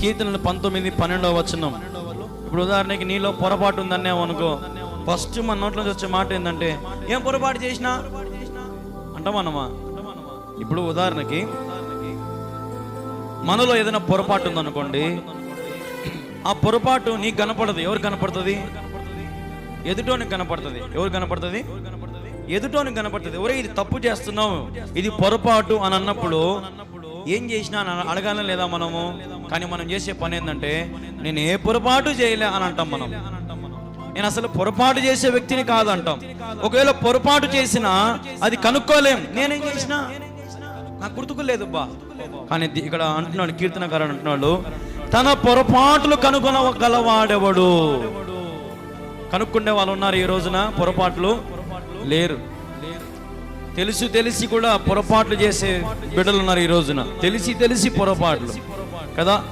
కీర్తనలు పంతొమ్మిది పన్నెండవ వచనం. ఇప్పుడు ఉదాహరణకి నీలో పొరపాటు ఉందనే అనుకో. ఫస్ట్ మన నోట్లో వచ్చే మాట ఏంటంటే ఏం పొరపాటు చేసినా? అంటామన్నమా ఇప్పుడు ఉదాహరణకి మనలో ఏదైనా పొరపాటు ఉందనుకోండి ఆ పొరపాటు నీకు కనపడదు. ఎవరు కనపడుతుంది? ఎదుటోనికి కనపడుతుంది. ఎవరు కనపడుతుంది? ఎదుటోనికి కనపడుతుంది. ఎవరే ఇది తప్పు చేస్తున్నావు. ఇది పొరపాటు అని అన్నప్పుడు ఏం చేసినా అని అడగాలని లేదా మనము? కానీ మనం చేసే పని ఏంటంటే నేను ఏ పొరపాటు చేయలే అని అంటాం మనం. నేను అసలు పొరపాటు చేసే వ్యక్తిని కాదంటాం ఒకవేళ పొరపాటు చేసినా అది కనుక్కోలేం. నేనేం చేసినా? నాకు గుర్తుకు లేదు బా కానీ ఇక్కడ అంటున్నాడు కీర్తనకారుడు అంటున్నాడు తన పొరపాట్లు కనుగొనగలవాడెవడు? కనుక్కుండే వాళ్ళు ఉన్నారు ఈ రోజున పొరపాట్లు లేరు. తెలుసు తెలిసి కూడా పొరపాట్లు చేసే బిడ్డలు ఉన్నారు ఈ రోజున. తెలిసి తెలిసి పొరపాట్లు. కదా?